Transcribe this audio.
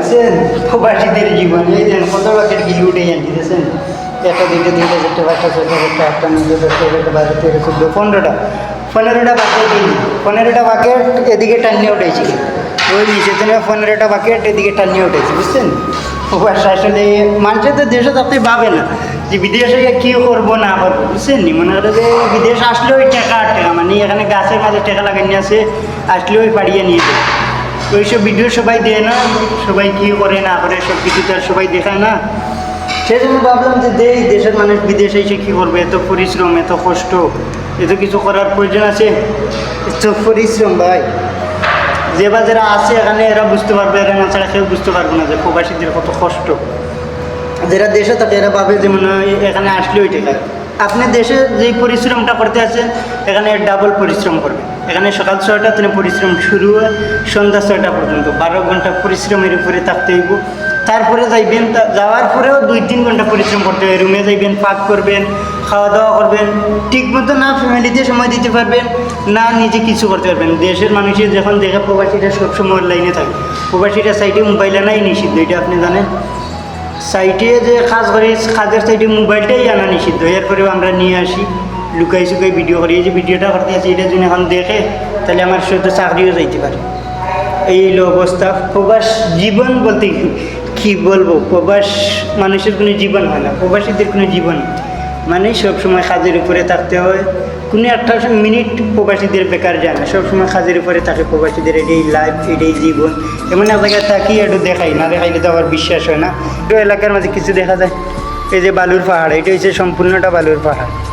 বুঝছেন প্রবাসীদের জীবন এই যে কত বাকেট গিলি উঠে বুঝেছেন একটা দুইটা তিনটা চারটে পাঁচটা ছয়টা সাতটা আটটা নয়টা দশটা এগারোটা বারো, তেরো, চোদ্দ, পনেরোটা। পনেরোটা বাকেট গিলি পনেরোটা বাকেট এদিকে টানিয়ে উঠেছি। ওই নিচে জন্য পনেরোটা বাকেট এদিকে টানিয়ে উঠেছি, বুঝছেন? প্রবাস আসলে মানুষের তো দেশে থাকতে ভাবে না যে বিদেশে গিয়ে কী করব, না করব, বুঝছেন? নি মনে করে যে বিদেশ আসলেও ওই টাকা আর টাকা মানে এখানে গাছের মাঝে টাকা লাগাই নিয়ে আসে আসলেও ওই পাড়িয়ে নিয়ে ওইসব ভিডিও সবাই দেয় না, সবাই কি করে না করে সব কিছু তো সবাই দেখায় না। সেই জন্য ভাবলাম যে দেই, দেশের মানুষ বিদেশে এসে কী করবে? এত পরিশ্রম, এত কষ্ট, এত কিছু করার প্রয়োজন আছে? এত পরিশ্রম ভাই। যে বা যারা আছে এখানে, এরা বুঝতে পারবে, এরা না ছাড়া কেউ বুঝতে পারবে না যে প্রবাসীদের কত কষ্ট। যারা দেশে থাকে, এরা ভাবে যে মনে হয় এখানে আসলে ওই টাকা আপনি দেশে যেই পরিশ্রমটা করতে আছেন এখানে ডাবল পরিশ্রম করবে। এখানে সকাল ছয়টা থেকে পরিশ্রম শুরু হয়। সন্ধ্যা ছয়টা পর্যন্ত। বারো ঘণ্টা পরিশ্রমের উপরে থাকতে হইব। তারপরে যাইবেন যাওয়ার পরেও দুই তিন ঘণ্টা পরিশ্রম করতে হবে রুমে যাইবেন, পাক করবেন খাওয়া দাওয়া করবেন। ঠিক মতো না ফ্যামিলিতে সময় দিতে পারবেন, না নিজে কিছু করতে পারবেন। দেশের মানুষের যখন দেখে, প্রবাসীরা সবসময় লাইনে থাকে। প্রবাসীরা সাইডে মোবাইল আনাই নিষিদ্ধ, এটা আপনি জানেন? সাইটে যে কাজ করি, কাজের সাইডে মোবাইলটাই আনা নিষিদ্ধ। এরপরেও আমরা নিয়ে আসি। লুকাই সুকাই ভিডিও করি। এই যে ভিডিওটা করতে আছে, এটা যদি এখন দেখে, তাহলে আমার সাথে চাকরিও যাইতে পারে। এই হলো অবস্থা। প্রবাস জীবন বলতে কি- বলব? প্রবাস মানুষের কোনো জীবন হয় না। প্রবাসীদের কোনো জীবন। মানে সবসময় কাজের উপরে থাকতে হয়। কোনো একটা মিনিট প্রবাসীদের বেকার যায় না। সবসময় কাজের উপরে থাকে প্রবাসীদের। এটাই লাইফ এটাই জীবন। এমন এক জায়গায় থাকি, একটু দেখাই। না দেখাইলে তো আবার বিশ্বাস হয় না। তো এলাকার মাঝে কিছু দেখা যায়। এই যে বালুর পাহাড়, এটা হচ্ছে সম্পূর্ণটা বালুর পাহাড়।